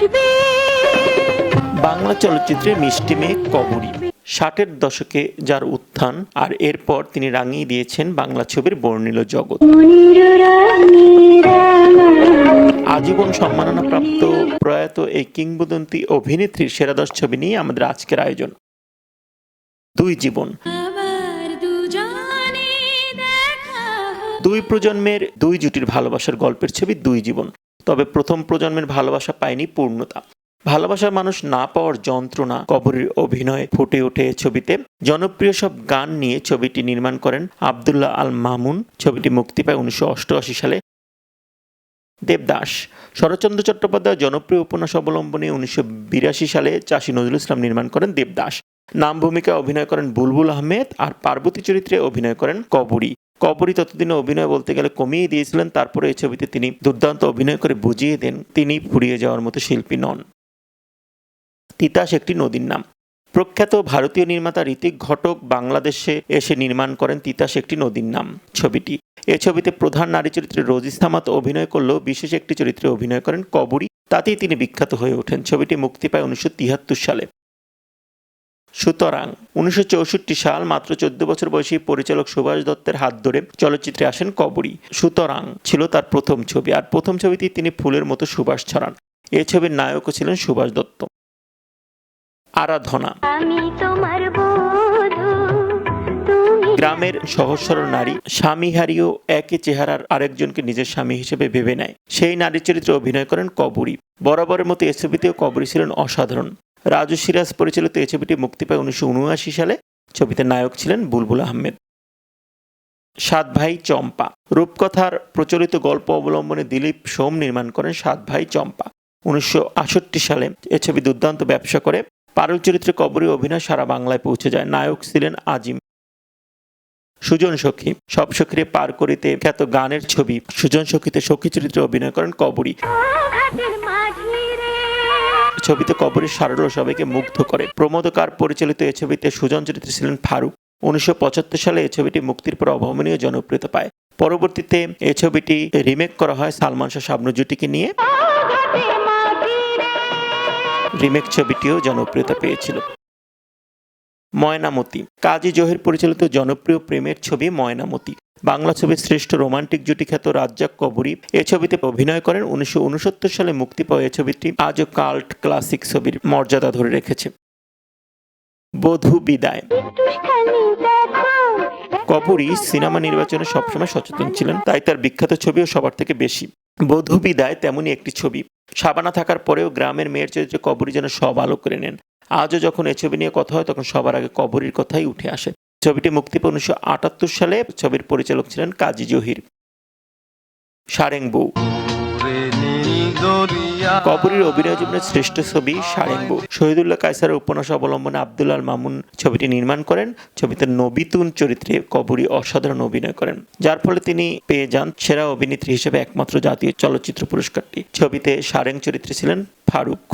আসবে। বাংলা চলচ্চিত্রে মিষ্টি মেয়ে কবরী ষাটের দশকে যার উত্থান আর এরপর তিনি রাঙিয়ে দিয়েছেন বাংলা ছবির বর্ণিল জগৎ। আজীবন সম্মাননা প্রাপ্ত প্রয়াত এই কিংবদন্তি অভিনেত্রীর সেরা দশ ছবি নিয়ে আমাদের আজকের আয়োজন। দুই জীবন। দুই প্রজন্মের দুই জুটির ভালোবাসার গল্পের ছবি দুই জীবন। তবে প্রথম প্রজন্মের ভালোবাসা পায়নি পূর্ণতা। ভালোবাসার মানুষ না পাওয়ার যন্ত্রণা, কবরের অভিনয় ফুটে ওঠে ছবিতে। জনপ্রিয় সব গান নিয়ে ছবিটি নির্মাণ করেন আবদুল্লাহ আল মামুন। ছবিটি মুক্তি পায় উনিশশো অষ্টআশি সালে। দেবদাস শরৎচন্দ্র চট্টোপাধ্যায় জনপ্রিয় উপন্যাস অবলম্বনে উনিশশো বিরাশি সালে চাষী নজরুল ইসলাম নির্মাণ করেন দেবদাস নাম ভূমিকায় অভিনয় করেন বুলবুল আহমেদ আর পার্বতী চরিত্রে অভিনয় করেন কবরী। কবরী ততদিনে অভিনয় বলতে গেলে কমিয়ে দিয়েছিলেন। তারপরে এই ছবিতে তিনি দুর্দান্ত অভিনয় করে বুঝিয়ে দেন তিনি ফুরিয়ে যাওয়ার মতো শিল্পী নন। তিতাস একটি নদীর নাম। প্রখ্যাত ভারতীয় নির্মাতা ঋতিক ঘটক বাংলাদেশে এসে নির্মাণ করেন তিতাস একটি নদীর নাম ছবিটি। এ ছবিতে প্রধান নারী চরিত্রে রোজি অভিনয় করলেও বিশেষ একটি চরিত্রে অভিনয় করেন কবরী। তাতেই তিনি বিখ্যাত হয়ে ওঠেন। ছবিটি মুক্তি পায় উনিশশো তিয়াত্তর সালে। সুতরাং উনিশশো চৌষট্টি সাল মাত্র চোদ্দ বছর বয়সী পরিচালক সুভাষ দত্তের হাত ধরে চলচ্চিত্রে আসেন কবরী। সুতরাং ছিল তার প্রথম ছবি আর প্রথম ছবিতেই তিনি ফুলের মতো সুভাষ ছড়ান। এ ছবির নায়কও ছিলেন সুভাষ দত্ত। আরাধনা। গ্রামের সহজ সরল নারী স্বামী হারিয়েও একই চেহারার আরেকজনকে নিজের স্বামী হিসেবে ভেবে নেয়। সেই নারী চরিত্রে অভিনয় করেন কবরী। বরাবরের মতো এ ছবিতেও কবরী ছিলেন অসাধারণ। রাজু সিরাজ পরিচালিত এই ছবিটি মুক্তি পায় উনিশশো উনআশি সালে। ছবিতে নায়ক ছিলেন বুলবুল আহমেদ। সাত ভাই চম্পা। রূপকথার প্রচলিত গল্প অবলম্বনে দিলীপ সোম নির্মাণ করেন সাত ভাই চম্পা। উনিশশো আটষট্টি সালে এ ছবি দুর্দান্ত ব্যবসা করে। পারুল চরিত্রে কবরী অভিনয় সারা বাংলায় পৌঁছে যায়। নায়ক ছিলেন আজিম। সুজন সখী। সব সখীরে পার করিতে খ্যাত গানের ছবি। সুজন সখীতে সখী চরিত্রে অভিনয় করেন কবরী। ছবিতে কবরের সারল্য সবাইকে মুগ্ধ করে। প্রমোদ কার পরিচালিত এ ছবিতে সুজন চরিত্রে ছিলেন ফারুক। উনিশশো পঁচাত্তর সালে এ ছবিটি মুক্তির পর অভাবনীয় জনপ্রিয়তা পায়। পরবর্তীতে এ ছবিটি রিমেক করা হয় সালমান শাহ শাবনু জুটিকে নিয়ে রিমেক ছবিটিও জনপ্রিয়তা পেয়েছিল। ময়নামতি। কাজী জহির পরিচালিত জনপ্রিয় প্রেমের ছবি ময়নামতি। বাংলা ছবির শ্রেষ্ঠ রোমান্টিক জুটি খ্যাত রাজ্জাক কবরী এ ছবিতে অভিনয় করেন উনিশশো উনসত্তর সালে মুক্তি পাওয়া এ ছবিটি। আজও কাল্ট ক্লাসিক ছবির মর্যাদা ধরে রেখেছে। বধূ বিদায়। কবরী সিনেমা নির্বাচনে সবসময় সচেতন ছিলেন, তাই তার বিখ্যাত ছবিও সবার থেকে বেশি। বধূ বিদায় তেমনই একটি ছবি। সাবানা থাকার পরেও গ্রামের মেয়ের চরিত্রে কবরী যেন সব আলো করে নেন। আজও যখন এ ছবি নিয়ে কথা হয়, তখন সবার আগে কবরীর কথাই উঠে আসে। ছবিটি মুক্তি পায় উনিশশো আটাত্তর সালে ছবির পরিচালক ছিলেন কাজী জহির। সারেং বউ। কবরীর অভিনয় জীবনের শ্রেষ্ঠ ছবি সারেঙ্গু শহীদুল্লাহ কায়সারের উপন্যাস অবলম্বনে আব্দুল্লাল মামুন ছবিটি নির্মাণ করেন। ছবিতে নবিতুন চরিত্রে কবরী অসাধারণ অভিনয় করেন, যার ফলে তিনি পেয়ে যান সেরা অভিনেত্রী হিসেবে একমাত্র জাতীয় চলচ্চিত্র পুরস্কারটি। ছবিতে সারেং চরিত্রে ছিলেন ফারুক।